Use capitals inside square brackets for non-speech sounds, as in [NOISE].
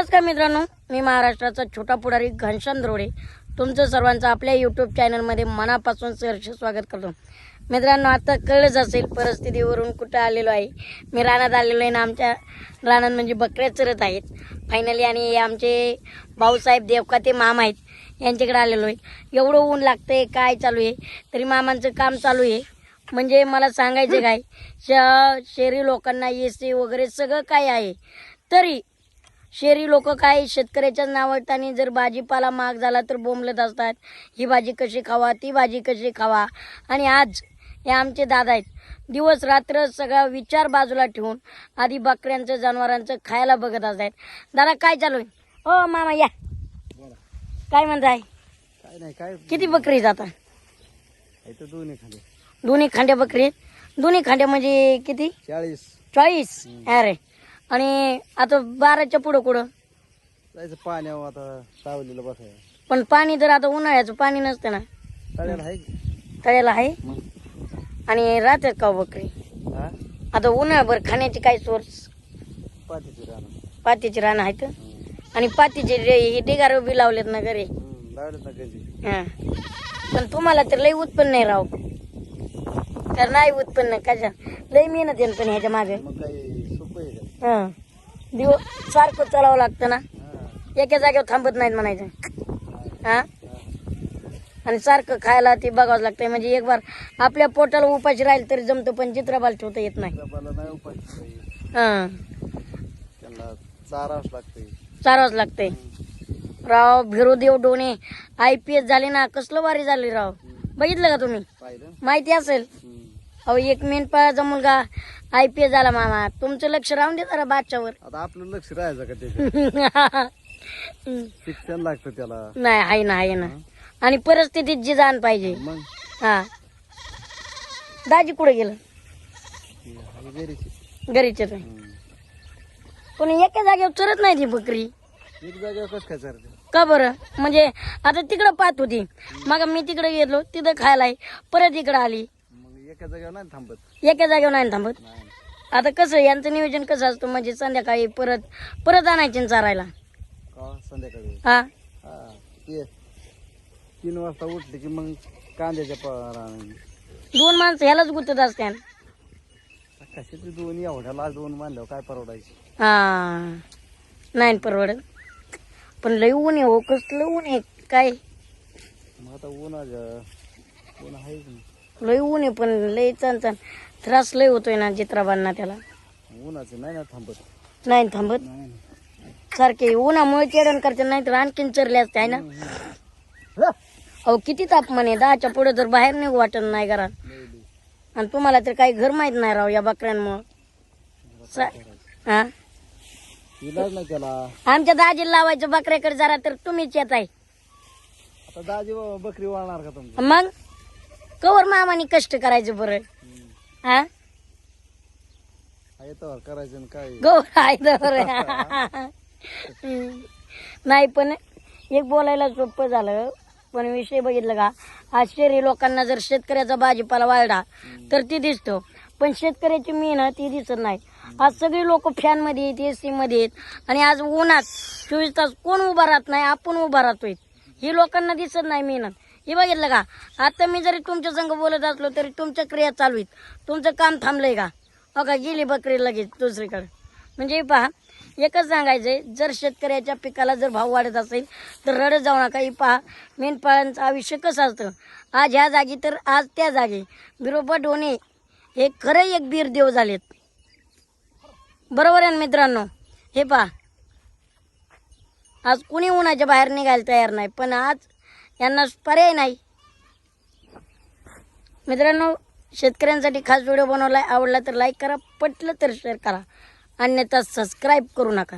नमस्कार मित्रांनो मी महाराष्ट्राचा छोटा पुढारी घनश्याम द्रोडे. तुमचं सर्वांचं आपल्या यूट्यूब चॅनलमध्ये मनापासून सहर्ष स्वागत करतो. मित्रांनो आता कळलंच असेल परिस्थितीवरून कुठं आलेलो आहे. मी रानात आलेलो आहे ना आमच्या रानात म्हणजे बकऱ्या चरत आहेत. फायनली आणि आमचे भाऊसाहेब देवकाते मामा आहेत यांच्याकडे आलेलो आहे. एवढं ऊन लागतंय काय चालू आहे? तरी मामांचं काम चालू आहे. म्हणजे मला सांगायचं काय श शहरी लोकांना ए सी वगैरे सगळं काय आहे? तरी शहरी लोक काय शेतकऱ्याच्याच नावाने जर भाजीपाला महाग झाला तर बोंबलत असतात. ही भाजी कशी खावा? ती भाजी कशी खावा? आणि आज हे आमचे दादा आहेत. दिवस रात्र सगळा विचार बाजूला ठेवून आधी बकऱ्यांचं जनावरांचं खायला बघत असतात. दादा काय चालू आहे? हो मामा या. काय म्हणताय? काय नाही काय किती बकरी जाता इथं दोन्ही खाली दोन्ही खांड्या बकरी आहेत. दोन्ही खांड्या म्हणजे किती? चाळीस. चाळीस? अरे. आणि आता बाराच्या पुढं कुठं? जायचं पाण्यावर आता सावलीला बसाय पण पाणी तर आता उन्हाळ्याचं पाणी नसतं ना. तळ्याला आहे की? तळ्याला आहे? मग. आणि राहतात का हो बकरी? हा? आता उन्हाळ्याभर खाण्याची काय सोर्स राहणार पातीची रानं आहेत. आणि पातीचे रे हे ढिगार बी लावलेत ना घरी. लावलं ना कधी हा. पण तुम्हाला तर लई उत्पन्न नाही राव. तर नाही उत्पन्न कशा लई मेहनत आहे पण ह्याच्या मागे. मग काही हा. दिवस सारखं चालावं लागतं ना. एका जागेवर थांबत नाहीत म्हणायचं. हा. आणि सारखं खायला ते बघावं लागतंय. म्हणजे एक बार आपल्या पोटाला उपाशी राहील तरी जमतं पण चित्रबाल ठेवता येत नाही. हा. चारावंच लागतंय. चारावंच राव Birdev Done I P S झाले ना कसलं वारी झाली राव? बघितलं का तुम्ही? माहिती असेल. अहो एक मेंढपाळाचा मुलगा आय पी एस झाला मामा. तुमचं लक्ष राहून दे जरा बादशावर. आता आपलं लक्ष राहायचं का त्याच्यात? [LAUGHS] शिक्षण लागतं त्याला. नाही आहे ना आहे ना. आणि परिस्थितीत जी जाण पाहिजे. मग? हा. दाजी कुठे गेलं? ती आहे. घरीची. पण एका जागेवर चरत नाही ती बकरी. एक जागेवर कसं काय चालतं का बरं? म्हणजे आता तिकडं पाहत होती. मग मी तिकडे गेलो तिथं खायला आहे. परत इकडं आली. एका जागेवर नाही थांबत. एका जागेवर नाही थांबत? नाही. आता कसं यांचं नियोजन कसं असतं? म्हणजे संध्याकाळी परत परत आणायचे ना चारायला. का संध्याकाळी? हा. हा. ते तीन वाजता उठले की मग कांद्याच्या पाराने दोन माणसं ह्यालाच गुतत असते कशाचे दोन? एवढ्या लाज दोन मानल्यावर काय परवडायचे? हा. नाही परवडत. पण लई ऊन आहे हो कसलं ऊन आहे? काय? मग आता उन्हाच्या ऊन आहेच ना. लई ऊन आहे पण लई चण चण त्रास लई होतोय ना चित्राबांना त्याला. उन्हाचं नाही ना थांबत. नाही थांबत? नाही. सारखे उन्हामुळे केडण करते नाही तर आणखीन चरले असते आहे ना? अहो किती तापमान आहे दहाच्या पुढे तर बाहेर निघू वाटत नाही घरात. आणि तुम्हाला तर काही घर माहीत नाही राव या बकऱ्यांमुळं. सा- हा? इलाज नाही त्याला आमच्या दाजीला लावायचं बकऱ्याकडे जरा तर तुम्हीच येत आहे आता दाजी बकरी वाळणार का तुमचं मग? कवर मामाने कष्ट करायचं बरं. हा? करायचं आणि काय? गौर आहे तर हम्म. नाही पण एक बोलायला सोपं झालं. पण विषय बघितलं का आज शहरी लोकांना जर शेतकऱ्याचा भाजीपाला वाढला तर ती दिसतो. पण शेतकऱ्याची मेहनत ती दिसत नाही. आज सगळी लोक फॅनमध्ये आहेत एसी मध्ये आहेत आणि आज उन्हात चोवीस तास कोण उभा राहत नाही आपण उभा राहतोय. ही लोकांना दिसत नाही मेहनत. हे बघितलं का? आता मी जरी तुमच्या संग बोलत असलो तरी तुमच्या क्रिया चालू आहेत. तुमचं काम थांबलंय का? हो का? गेली बकरी लगेच दुसरीकडे. म्हणजे पहा एकच सांगायचंय जर शेतकऱ्याच्या पिकाला जर भाव वाढत असेल तर रडत जाऊ नका. ही पहा मेंढपाळांचं आयुष्य कसं असतं? आज ह्या जागी तर आज त्या जागी. बिरोबा होणे हे खरं एक बीर देव झालेत. बरोबर आहे ना मित्रांनो? हे पहा आज कुणी उन्हाच्या बाहेर निघायला तयार नाही पण आज यांना पर्याय नाही. मित्रांनो शेतकऱ्यांसाठी खास व्हिडिओ बनवलाय. आवडला तर लाईक करा पटलं तर शेअर करा. अन्यथा सबस्क्राईब करू नका.